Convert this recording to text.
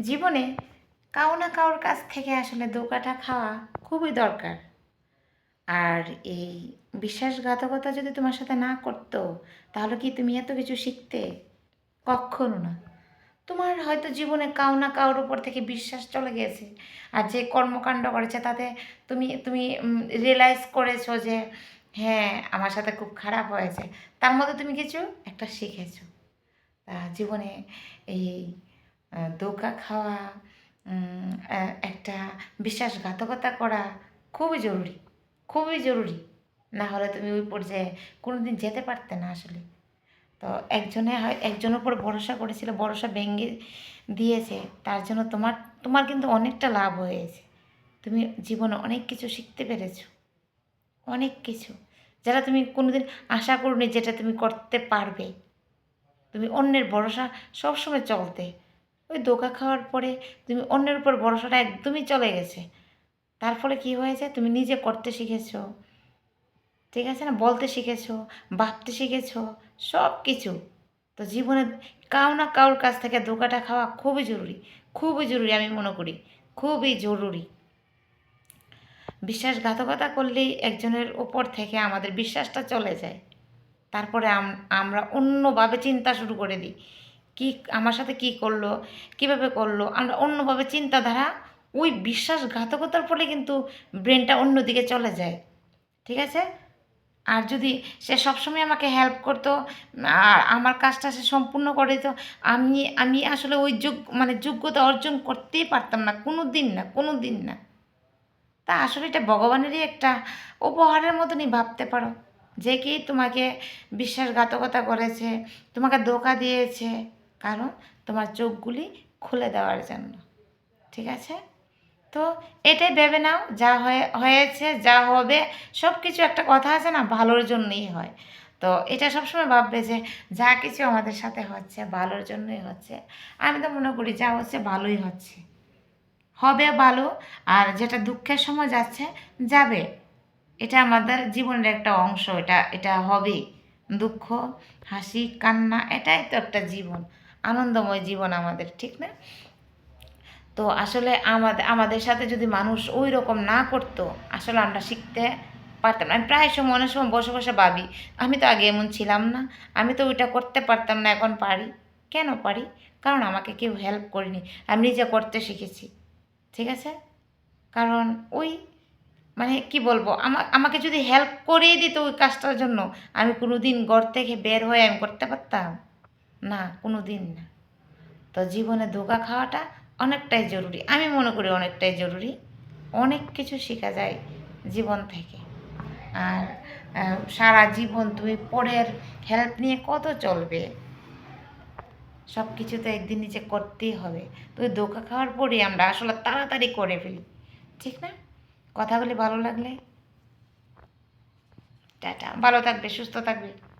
জীবনে কাউ না কারোর কাছ থেকে আসলে ধোকাটা খাওয়া খুবই দরকার। আর এই বিশ্বাসঘাতকতা যদি তোমার সাথে না করতো, তাহলে কি তুমি এত কিছু শিখতে? কখনো না। তোমার হয়তো জীবনে কাউ না কারোর উপর থেকে বিশ্বাস চলে গেছে। আর যে কর্মকাণ্ড করেছে, তাতে তুমি তুমি রিয়েলাইজ করেছ যে হ্যাঁ আমার সাথে খুব খারাপ হয়েছে। তার মধ্যে তুমি কিছু একটা শিখেছো। তা জীবনে এই ধোঁকা খাওয়া একটা বিশ্বাসঘাতকতা করা খুবই জরুরি খুবই জরুরি। না হলে তুমি ওই পর্যায়ে কোনো দিন যেতে পারতে না আসলে। তো একজনে হয়, একজনের উপর ভরসা করেছিল, ভরসা ভেঙে দিয়েছে, তার জন্য তোমার তোমার কিন্তু অনেকটা লাভ হয়েছে। তুমি জীবনে অনেক কিছু শিখতে পেরেছ, অনেক কিছু। যারা তুমি কোনোদিন আশা করনি যেটা তুমি করতে পারবে, তুমি অন্যের ভরসা সবসময় চলতে ওই ধোকা খাওয়ার পরে তুমি অন্যের উপর ভরসাটা একদমই চলে গেছে। তার ফলে কী হয়েছে? তুমি নিজে করতে শিখেছো। ঠিক আছে না? বলতে শিখেছো, ভাবতে শিখেছো সব কিছু তো জীবনে কাউ না কারোর কাছ থেকে ধোকাটা খাওয়া খুবই জরুরি। খুবই জরুরি আমি মনে করি। খুবই জরুরি। বিশ্বাসঘাতকতা করলেই একজনের ওপর থেকে আমাদের বিশ্বাসটা চলে যায়। তারপরে আম- আমরা অন্যভাবে চিন্তা শুরু করে দিই। কি, আমার সাথে কি করল, কীভাবে করল, আমরা অন্যভাবে চিন্তাধারা, ওই বিশ্বাসঘাতকতার ফলে কিন্তু ব্রেনটা অন্যদিকে চলে যায়, ঠিক আছে? আর যদি সে সবসময় আমাকে হেল্প করতো, আর আমার কাজটা সে সম্পূর্ণ করে দিত আমি আমি আসলে ওই যোগ মানে যোগ্যতা অর্জন করতেই পারতাম না কোনো দিন না কোনো দিন না। তা আসলে এটা ভগবানেরই একটা উপহারের মতনই ভাবতে পারো, যে কি তোমাকে বিশ্বাসঘাতকতা করেছে, তোমাকে ধোকা দিয়েছে কারণ তোমার চোখগুলি খুলে দেওয়ার জন্য। ঠিক আছে? তো এটাই ভেবে নাও, যা হয়ে, হয়েছে, যা হবে সব কিছু একটা কথা আছে না, ভালোর জন্যই হয়। তো এটা সবসময় ভাববে যে, যা কিছু আমাদের সাথে হচ্ছে, ভালোর জন্যই হচ্ছে। আমি তো মনে করি যা হচ্ছে, ভালোই হচ্ছে। হবে ভালো, আর যেটা দুঃখের সময় যাচ্ছে, যাবে। এটা আমাদের জীবনের একটা অংশ, এটা এটা হবে দুঃখ, হাসি, কান্না, এটাই তো একটা জীবন। আনন্দময় জীবন আমাদের, ঠিক না? তো আসলে আমাদের আমাদের সাথে যদি মানুষ ওই রকম না করতো, আসলে আমরা শিখতে পারতাম আমি প্রায় সময়, অনেক সময় বসে বসে ভাবি, আমি তো আগে এমন ছিলাম না, আমি তো ওইটা করতে পারতাম না, এখন পারি? কেন পারি? কারণ আমাকে কেউ হেল্প করিনি। আমি নিজে করতে শিখেছি, ঠিক আছে? কারণ ওই মানে কি বলব, আমা, আমাকে যদি হেল্প করিয়ে দিত ওই কাজটার জন্য, আমি কোনো দিন ঘর থেকে বের হয়ে আমি করতে পারতাম। না কোনো দিন না। তো জীবনে ধোকা খাওয়াটা অনেকটাই জরুরি। আমি মনে করি অনেকটাই জরুরি। অনেক কিছু শেখা যায় জীবন থেকে। আর সারা জীবন তুমি পরের হেল্প নিয়ে কত চলবে? সব কিছু তো একদিন নিচে করতেই হবে। তুই ধোকা খাওয়ার পরে আমরা আসলে তাড়াতাড়ি করে ফেলি। ঠিক না? কথাগুলি ভালো লাগলে। টাটা। ভালো থাকবে, সুস্থ থাকবে।